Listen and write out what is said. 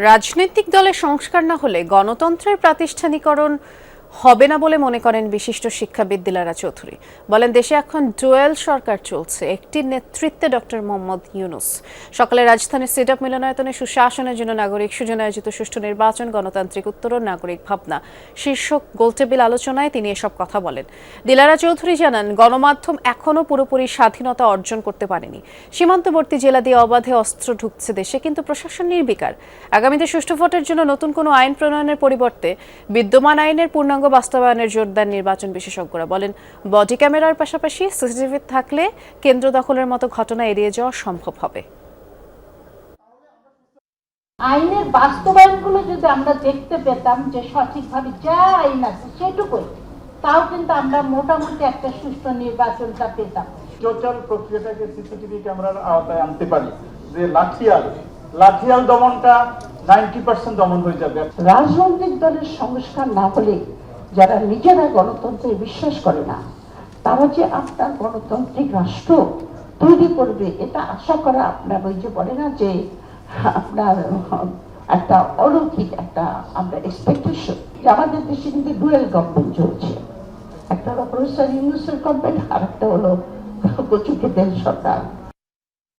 রাজনৈতিক দলে সংস্কার না হলে গণতন্ত্রের প্রাতিষ্ঠানিকরণ হবে না বলে মনে করেন বিশিষ্ট শিক্ষাবিদ দিলারা চৌধুরী। বলেন, দেশে এখন ডুয়েল সরকার চলছে, একটি নেতৃত্বে ডক্টর মোহাম্মদ ইউনুস। সকালে রাজধানীর সিডাপ মিলনায়তনে সুশাসনের জন্য নাগরিক সুজন আয়োজিত সুষ্ঠু নির্বাচন, গণতান্ত্রিক উত্তরণ, নাগরিক ভাবনা, শীর্ষক গোলটেবিল আলোচনায় তিনি এসব কথা বলেন। দিলারা চৌধুরী জানান, গণমাধ্যম এখনও পুরোপুরি স্বাধীনতা অর্জন করতে পারেনি। সীমান্তবর্তী জেলা দিয়ে অবাধে অস্ত্র ঢুকছে দেশে, কিন্তু প্রশাসন নির্বিকার। আগামীতে সুষ্ঠু ভোটের জন্য নতুন কোনো আইন প্রণয়নের পরিবর্তে বিদ্যমান আইনের পূর্ণাঙ্গ বাস্তবায়নের জোরদার নির্বাচন বিশেষজ্ঞরা বলেন বডি ক্যামেরার পাশাপাশি সিসিটিভি থাকলে কেন্দ্র দখলের মতো ঘটনা এড়িয়ে যাওয়া সম্ভব হবে। আইনের বাস্তবায়নগুলো যদি আমরা দেখতে পেতাম যে সঠিকভাবে যা আইন আছে সেটুকুই তাও কিন্তু আমরা মোটামুটি একটা সুষ্ঠু নির্বাচনটা পেতাম। টোটাল প্রক্রিয়াটাকে সিসিটিভি ক্যামেরার আওতায় আনতে পারি যে লাঠিয়াল লাঠিয়াল দমনটা নাইনটি পার্সেন্ট দমন হয়ে যাবে। রাজনৈতিক দলের সংস্কার না হলে যারা নিজেরা গণতন্ত্রে বিশ্বাস করে না, তারা যে আপনার গণতান্ত্রিক রাষ্ট্র তৈরি করবে, এটা আশা করা আপনার ওই যে বলে না যে আপনার একটা অলৌকিক একটা আমরা এক্সপেকটেশন যে আমাদের দেশে কিন্তু ডুয়েল গভর্নমেন্ট চলছে। একটা হলো প্রফেসর ইউনুসের গভর্নমেন্ট আর একটা হলো কচুকে দেশ সরকার।